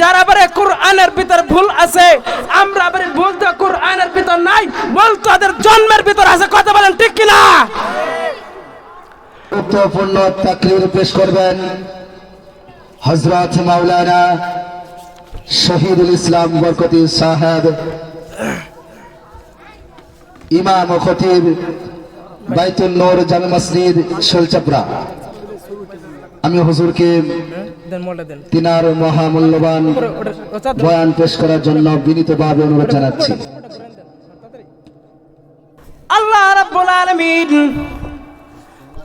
যারা বলে কোরআনের ভিতর ভুল আছে, আমরা বলি ভুল তো কোরআনের ভিতর নাই, ভুল তাদের জন্মের ভিতর আছে, কথা বলেন ঠিক কিনা? গুরুত্বপূর্ণ পেশ করবেন হজরত মাওলানা শহীদুল ইসলাম বরকতি সাহেব, ইমাম ও খতিব বাইতুল নূর জামে মসজিদ শোলচাপড়া আমি হুজুরকে তিনার মহামূল্যবান বয়ান পেশ করার জন্য বিনীতভাবে অনুরোধ জানাচ্ছি। আল্লাহ রাব্বুল আলামিন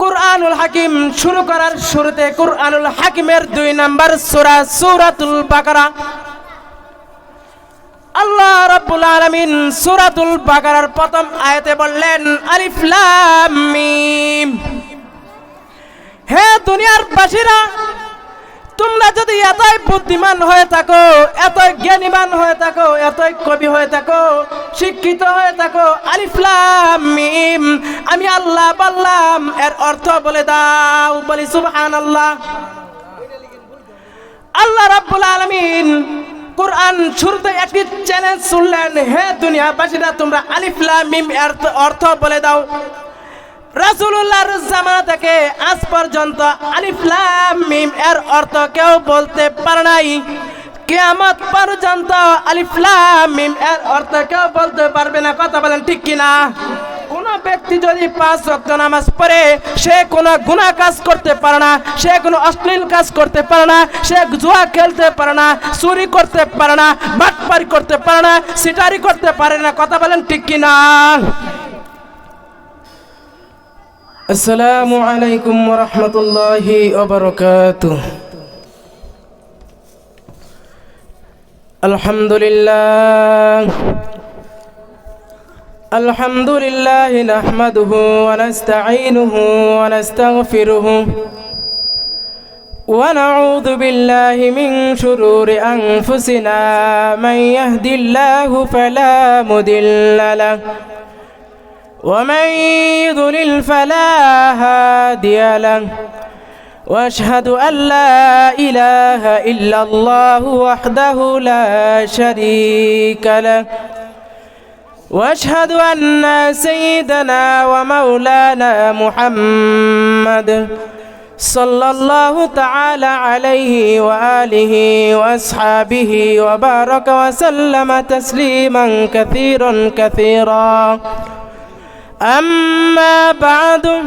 কুরআনুল হাকিম শুরু করার শুরুতে কুরআনুল হাকিমের দুই নাম্বার সূরা সূরাতুল বাকারা। আল্লাহ রাব্বুল আলামিন সূরাতুল বাকারার প্রথম আয়াতে বললেন আলিফ লাম মিম। হে দুনিয়ার বাসীরা তোমরা যদি এতই বুদ্ধিমান হয়ে থাকো, এতই জ্ঞানীমান হয়ে থাকো, এতই কবি হয়ে থাকো, শিক্ষিত হয়ে থাকো আলিফলাম মিম, আমি আল্লাহ বললাম, এর অর্থ বলে দাও, বলি সুবহান আল্লাহ আল্লাহ রাব্বুল আলামিন কোরআন শুরুতে একটি চ্যালেঞ্জ শুনলেন, হে দুনিয়াবাসীরা, তোমরা আলিফলাম মিম, এর অর্থ বলে দাও। রাসূলুল্লাহর জামানা থেকে আজ পর্যন্ত আলিফ লাম মিম এর অর্থ কেউ বলতে পারে নাই। কিয়ামত পর্যন্ত আলিফ লাম মিম এর অর্থ কেউ বলতে পারবে না। কথা বলেন ঠিক কিনা? কোন ব্যক্তি যদি পাঁচ ওয়াক্ত নামাজ পড়ে, সে কোনো গুনাহ কাজ করতে পারে না, সে কোনো অশ্লীল কাজ করতে পারে না, সে জুয়া খেলতে পারে না, চুরি করতে পারে না বাটপারি করতে পারে না সিটারি করতে পারে না। কথা বলেন ঠিক কিনা? السلام عليكم ورحمة الله وبركاته الحمد لله الحمد لله نحمده ونستعينه ونستغفره ونعوذ بالله من شرور أنفسنا من يهدي الله فلا مضل له ومن يضلل فلا هادي له وأشهد أن لا إله إلا الله وحده لا شريك له وأشهد أن سيدنا ومولانا محمد صلى الله تعالى عليه وآله وأصحابه وبارك وسلم تسليما كثيرا كثيرا أما بعد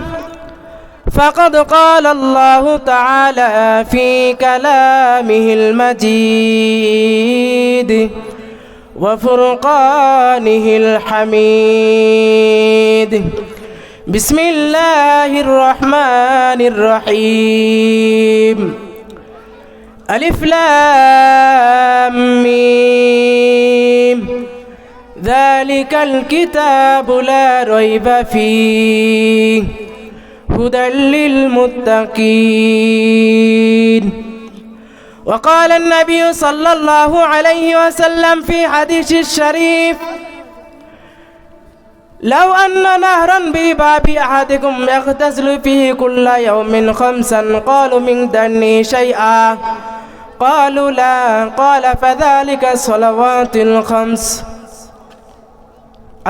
فقد قال الله تعالى في كلامه المجيد وفرقانه الحميد. بسم الله الرحمن الرحيم. ألف لام ميم. ذلك الكتاب لا ريب فيه. هدى للمتقين. وقال النبي صلى الله عليه وسلم في حديث الشريف لو أن نهرا بباب أحدكم يغتسل فيه كل يوم خمسا قالوا من دني شيئا. قالوا لا قال فذلك الصلوات الخمس.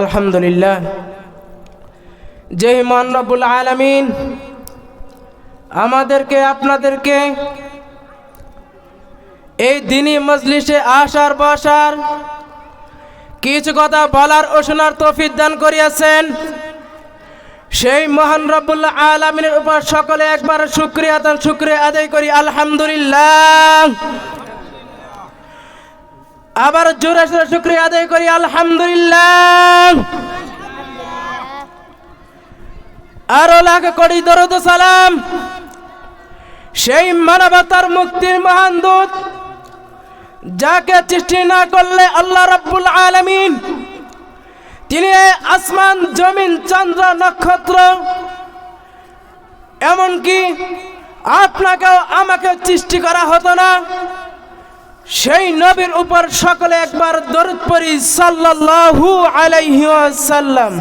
আলহামদুলিল্লাহ। যে মহান রব্বুল আলমিন। আমাদেরকে, আপনাদেরকে এই দিনই মজলিসে আসার বসার কিছু কথা বলার ও শোনার তৌফিক দান করিয়াছেন। সেই মহান রব্বুল্লাহ আলমিনের উপর সকলে একবার শুক্রিয়া শুক্রিয়া আদায় করি। আলহামদুলিল্লাহ। আবার জোরে সোরে শুক্রিয়া আদায় করি, আলহামদুলিল্লাহ। আরও লাখ কোটি দরদ সালাম। সেই মানবতার মুক্তির মহান দূত, যাকে সৃষ্টি না করলে আল্লাহ রাব্বুল আলামিন, তিনি আসমান, জমিন, চন্দ্র, নক্ষত্র, এমনকি আপনাকেও আমাকে সৃষ্টি করা হতো না। সেই নবীর উপর সকলে একবার দরুদ পড়ি সাল্লাল্লাহু আলাইহি ওয়াসাল্লাম।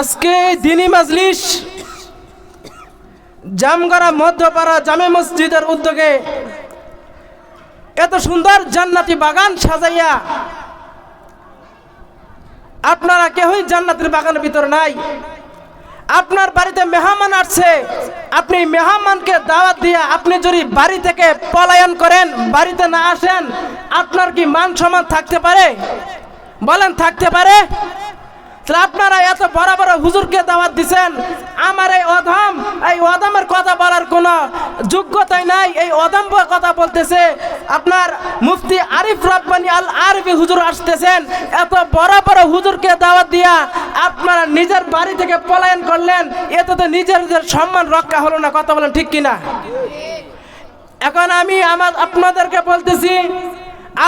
আজকে দিনী মাজলিস জামগড়া মধ্যপাড়া জামে মসজিদের উদ্যোগে এত সুন্দর জান্নাতি বাগান সাজাইয়া আপনারা কেহই জান্নাতের বাগানের ভিতরে নাই। আপনার বাড়িতে মেহমান আসছে, আপনি মেহমানকে দাওয়াত দিয়ে আপনি যদি বাড়ি থেকে পলায়ন করেন, বাড়িতে না আসেন, আপনার কি মান সম্মান থাকতে পারে? বলেন, থাকতে পারে? আপনারা এত বড় বড় হুজুরকে দাওয়াত দিচ্ছেন আমার এই অধম, এই অধমের কথা বলার কোনো যোগ্যতাই নাই। এই অধম কথা বলতেছে, আপনার মুফতি আরিফ রব্বানি আল আরবি হুজুর আসতেছেন। এত বড় বড় হুজুরকে দাওয়াত দিয়া আপনারা নিজের বাড়ি থেকে পলায়ন করলেন এতে তো নিজেদের সম্মান রক্ষা হলো না, কথা বলেন ঠিক কিনা? এখন আমি আমার আপনাদেরকে বলতেছি,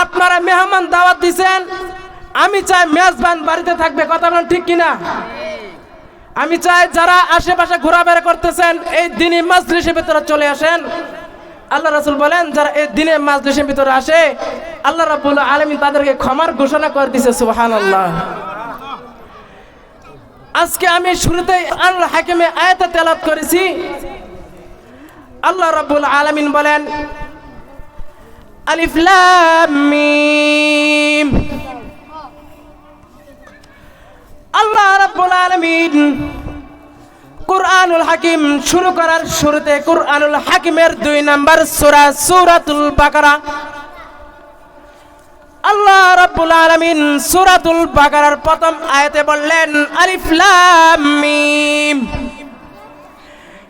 আপনারা মেহমান দাওয়াত দিছেন আমি চাই মেজবান বাড়িতে থাকবে, কথা বলেন ঠিক কিনা? আমি চাই যারা আশেপাশে ঘোরাফেরা করতেছেন, এই দিনই মাজলিসের ভিতরে চলে আসেন। আল্লাহ রাসুল বলেন, যারা এই দিনে মাজলিসের ভিতরে আসে, আল্লাহ রাবুল আলমী তাদেরকে ক্ষমার ঘোষণা করে দিছে সুবাহান আল্লাহ আজকে আমি শুরুতে আল্লাহ হাকিমে আয়াতে তেলাত করেছি। আল্লাহ রাব্বুল আলামিন বলেন, আলিফ লাম মিম। আল্লাহ রাব্বুল আলামিন কুরআনুল হাকিম শুরু করার শুরুতে কুরআনুল হাকিমের দুই নাম্বার সূরা সূরাতুল বাকারা। আল্লাহ রাব্বুল আলামিন সূরাতুল বাকারার প্রথম আয়াতে বললেন, আলিফ লাম মিম।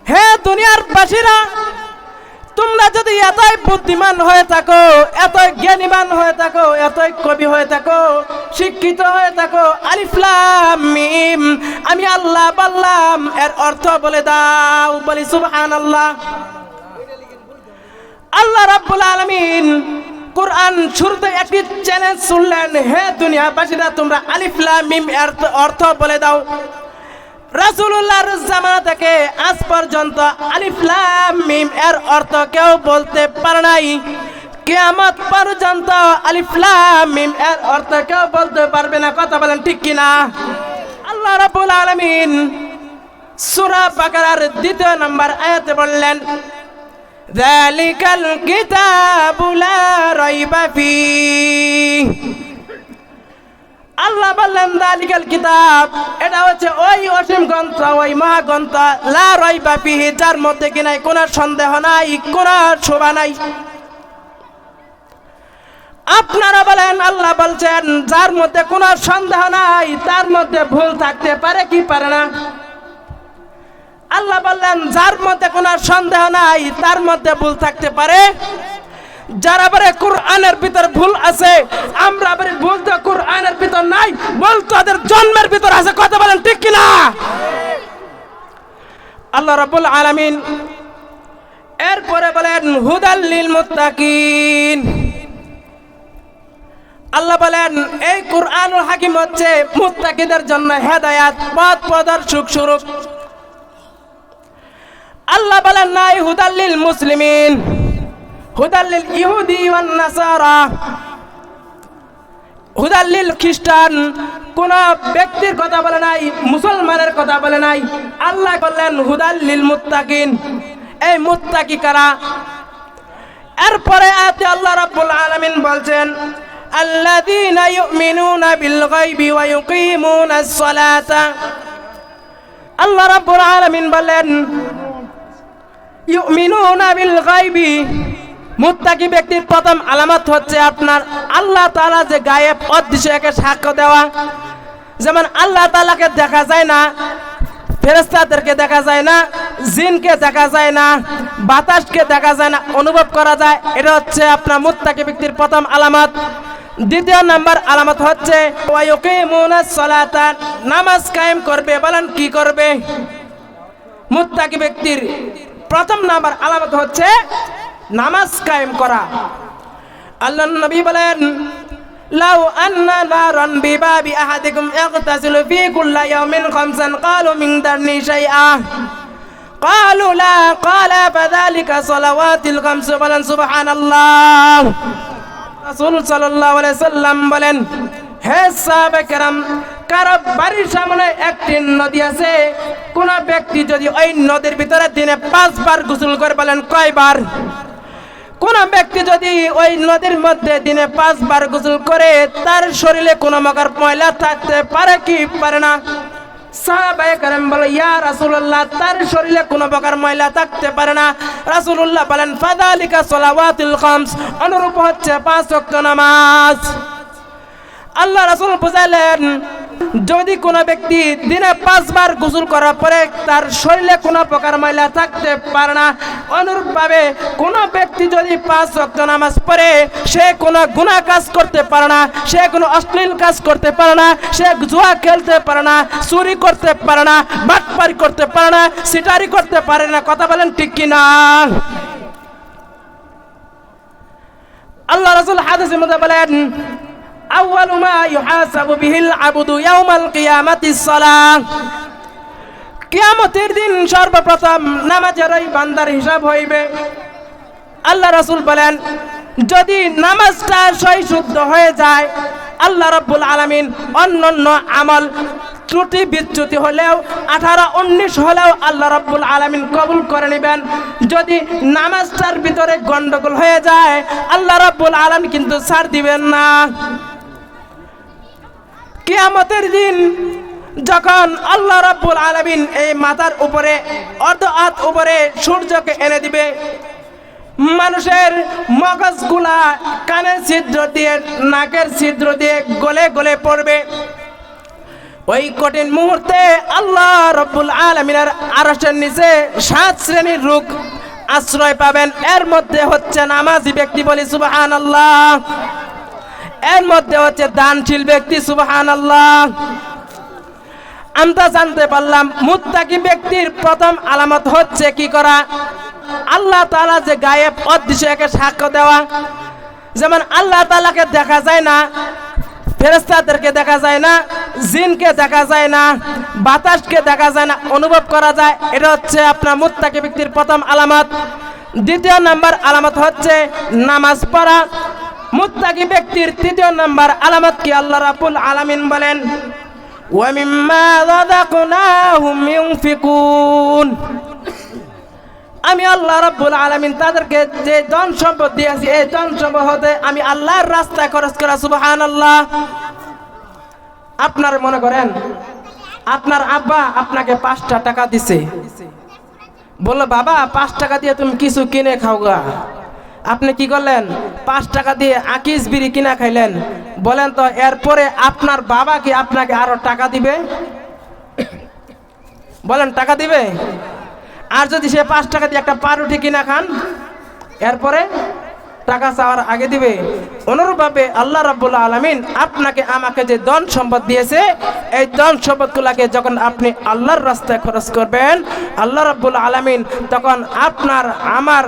হে দুনিয়ার বাসীরা, তোমরা যদি এতই বুদ্ধিমান হয়ে থাকো, এতই জ্ঞানীমান হয়ে থাকো, এতই কবি হয়ে থাকো, শিক্ষিত হয়ে থাকো আলিফলাম মিম আমি আল্লাহ বললাম। এর অর্থ বলে দাও, বলি সুবহান আল্লাহ আল্লাহ রাব্বুল আলামিন কোরআন শুরুতে একটি চ্যালেঞ্জ শুনলেন, হে দুনিয়াবাসীরা, তোমরা আলিফলাম মিম এর অর্থ বলে দাও। রাসূলুল্লাহর জামানা থেকে আজ পর্যন্ত আলিফ লাম মিম এর অর্থ কেউ বলতে পারে নাই। কিয়ামত পর্যন্ত আলিফ লাম মিম এর অর্থ কেউ বলতে পারবে না। কথা বলেন ঠিক কিনা? আল্লাহ রাব্বুল আলামিন সূরা বাকারার দ্বিতীয় নাম্বার আয়াতে বললেন, যালিকাল কিতাবু লা রাইবা ফি আল্লাহ বললেন দালিকাল কিতাব, এটা হচ্ছে ওই অসীম গ্রন্থ, ওই মহাগ্রন্থ, লা রাইবা ফিহি, যার মধ্যে কিনা কোনো সন্দেহ নাই, কোনো শোভা নাই। আপনারা বলেন, আল্লাহ বলছেন, যার মধ্যে কোনো সন্দেহ নাই, তার মধ্যে ভুল থাকতে পারে কি পারে না? আল্লাহ বললেন, যার মধ্যে কোনো সন্দেহ নাই, তার মধ্যে ভুল থাকতে পারে। যারা বলে কোরআনের ভিতর ভুল আছে, আমরা বলি ভুল তো কোরআনের ভিতর নাই, ভুল তাদের জন্মের ভিতর আছে, কথা বলেন ঠিক কিনা? আল্লাহ রাব্বুল আলামিন এরপরে বলেন হুদাল্লিল মুত্তাকিন। আল্লাহ বলেন, এই কোরআনুল হাকিম হচ্ছে মুত্তাকিদের জন্য হেদায়াত, পথ প্রদর্শক স্বরূপ। আল্লাহ বলেন নাই হুদাল্লিল মুসলিমিন হুদাল্লিল ইহুদি ওয়ান নাসারা। হুদাল্লিল খ্রিস্টান, কোন ব্যক্তির কথা বলে নাই, মুসলমানের কথা বলে নাই। আল্লাহ বললেন হুদাল্লিল মুত্তাকিন। এই মুত্তাকি কারা? এরপরে আতে আল্লাহ রাব্বুল আলামিন বলছেন বিল গায়বি ওয়া ইউকিমুনাস সালাতা আল্লাহ রাব্বুল আলামিন বলেন ইউমিনুনা বিল গায়বি মুত্তাকি ব্যক্তির প্রথম আলামত হচ্ছে আপনার আল্লাহ তাআলা যে গায়েব অদৃশ্যকে সাক্ষ্য দেওয়া। যেমন আল্লাহ তাআলাকে দেখা যায় না ফেরেস্তাদেরকে দেখা যায় না, জিনকে দেখা যায় না, বাতাসকে দেখা যায় না, অনুভব করা যায়। এটা হচ্ছে আপনার মুত্তাকি ব্যক্তির প্রথম আলামত। দ্বিতীয় নাম্বার আলামত হচ্ছে ওয়ায়ুকিমুনাস সালাতা নামাজ কায়েম করবে বলেন কি করবে মুত্তাকি ব্যক্তির প্রথম নাম্বার আলামত হচ্ছে নামাজ কায়েম করা আল্লাহ নবী বলেন লাউ আন্না নারান বিবাবি আহাদিকুম ইয়াগতাসিলু ফি কুল্লি ইয়াউমিন খামসান ক্বালু মিন দারনি শাইআ قالوا لا قال فذلك صلوات الخمس বলেন সুবহানাল্লাহ রাসূল সাল্লাল্লাহু আলাইহি সাল্লাম বলেন, হে সাহাবে কেরাম, কারও বাড়ির সামনে একটি নদী আছে। কোন ব্যক্তি যদি ওই নদীর ভিতরে দিনে পাঁচবার গোসল করে বলেন, কয়বার? কোন ব্যক্তি যদি ওই নদীর মধ্যে দিনে পাঁচবার গোসল করে, তার শরীরে কোনো মকার ময়লা থাকতে পারে কি? পারে না। সাহাবায়ে কারাম বলে, ইয়া রাসুল্লাহ তার শরীরে কোনো প্রকার ময়লা থাকতে পারে না। রাসূলুল্লাহ বলেন ফাদালিকা সালাওয়াতুল খামস অনুরূপ হচ্ছে পাঁচ নামাজ। আল্লাহ রাসুল বুঝালেন যদি কোনো ব্যক্তি দিনে পাঁচবার গোসল করার পরে তার শরীরে কোনো প্রকার ময়লা থাকতে পারে না, অনুরূপভাবে কোনো ব্যক্তি যদি পাঁচ ওয়াক্ত নামাজ পড়ে, সে কোনো গুনাহ কাজ করতে পারে না, সে কোনো অশ্লীল কাজ করতে পারে না, সে জুয়া খেলতে পারে না, চুরি করতে পারে না, বাটপারি করতে পারে না, সিটারি করতে পারে না, কথা বলেন ঠিক কিনা? আল্লাহ রাসূল হাদিসের মধ্যে বলেন আউয়ালু মা ইউহাসাবু বিহিল আবদু ইয়াউমাল কিয়ামাতিস কিয়ামতের দিন সর্বপ্রথম নামাজের ওই বান্দার হিসাব হইবে। আল্লাহ রাসূল বলেন, যদি নামাজটা সই শুদ্ধ হয়ে যায়, আল্লাহ রাব্বুল আলামিন অন্যান্য আমল ত্রুটি বিচ্যুতি হলেও, আঠারো উনিশ হলেও আল্লাহ রাব্বুল আলামিন কবুল করে নেবেন। যদি নামাজটার ভিতরে গন্ডগোল হয়ে যায়, আল্লাহ রাব্বুল আলামিন কিন্তু ছাড় দিবেন না। কিয়ামতের দিন যখন আল্লাহ রাব্বুল আলামিন এই মাথার উপরে, অর্ধ হাত উপরে সূর্যকে এনে দিবে, মানুষের মগজগুলা কানের ছিদ্র দিয়ে, নাকের ছিদ্র দিয়ে গলে গলে পড়বে। ওই কঠিন মুহূর্তে আল্লাহ রব্বুল আলমিনের আরসের নিচে সাত শ্রেণির রোগ আশ্রয় পাবেন। এর মধ্যে হচ্ছে নামাজি ব্যক্তি বলি সুবাহান আল্লাহ এর মধ্যে হচ্ছে দানশীল ব্যক্তি সুবাহান আল্লাহ আমরা জানতে পারলাম, মুত্তাকি ব্যক্তির প্রথম আলামত হচ্ছে কি করা? আল্লাহ তাআলা যে গায়েব অদৃশ্য একে সাক্ষ্য দেওয়া। যেমন আল্লাহ তাআলাকে দেখা যায় না ফেরেস্তাদেরকে দেখা যায় না, জিনকে দেখা যায় না, বাতাসকে দেখা যায় না, অনুভব করা যায়। এটা হচ্ছে আপনার মুত্তাকি ব্যক্তির প্রথম আলামত। দ্বিতীয় নাম্বার আলামত হচ্ছে নামাজ পড়া। মুত্তাকি ব্যক্তির তৃতীয় নাম্বার আলামত কি আল্লাহ রাব্বুল আলামিন বলেন ومما رزقناهم ينفقون আমি আল্লাহ রাব্বুল আলামিন তাদেরকে যে ধন সম্পদ দিয়েছি এই ধন সম্পদ হতে আমি আল্লাহর রাস্তায় খরচ করা সুবহানাল্লাহ আপনার মনে করেন আপনার আব্বা আপনাকে পাঁচটা টাকা দিছে বললো বাবা পাঁচ টাকা দিয়ে তুমি কিছু কিনে খাও গা আপনি কি করলেন? পাঁচ টাকা দিয়ে আকিস বিড়ি কিনা খাইলেন। বলেন তো, এরপরে আপনার বাবা কি আপনাকে আরও টাকা দিবে? বলেন, টাকা দিবে? আর যদি সে পাঁচ টাকা দিয়ে একটা পাউরুটি কিনা খান, এরপরে টাকা চাওয়ার আগে দিবে। অনুরূপভাবে আল্লাহ রাব্বুল আলামিন আপনাকে আমাকে যে ধন সম্পদ দিয়েছে, এই ধন সম্পদগুলোকে যখন আপনি আল্লাহর রাস্তায় খরচ করবেন, আল্লাহ রাব্বুল আলামিন তখন আপনার, আমার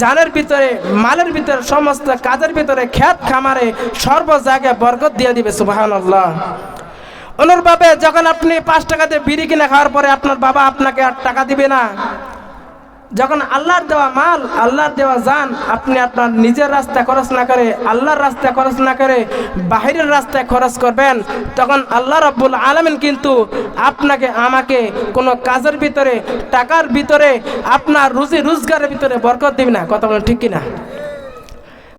জানের ভিতরে, মালের ভিতরে, সমস্ত কাজের ভিতরে, খ্যাত খামারে সর্ব জায়গায় বরকত দিয়ে দিবে, সুবহানাল্লাহ। অনুরভাবে যখন আপনি পাঁচ টাকা দিয়ে বিড়ি কিনে খাওয়ার পরে আপনার বাবা আপনাকে আর টাকা দিবে না যখন আল্লাহর দেওয়া মাল, আল্লাহর দেওয়া যান, আপনি আপনার নিজের রাস্তায় খরচ না করে, আল্লাহর রাস্তায় খরচ না করে বাহিরের রাস্তায় খরচ করবেন, তখন আল্লাহ রব্বুল আলমিন কিন্তু আপনাকে, আমাকে কোনো কাজের ভিতরে, টাকার ভিতরে, আপনার রুজি রোজগারের ভিতরে বরকত দিবি না। কথা বলেন ঠিক কিনা?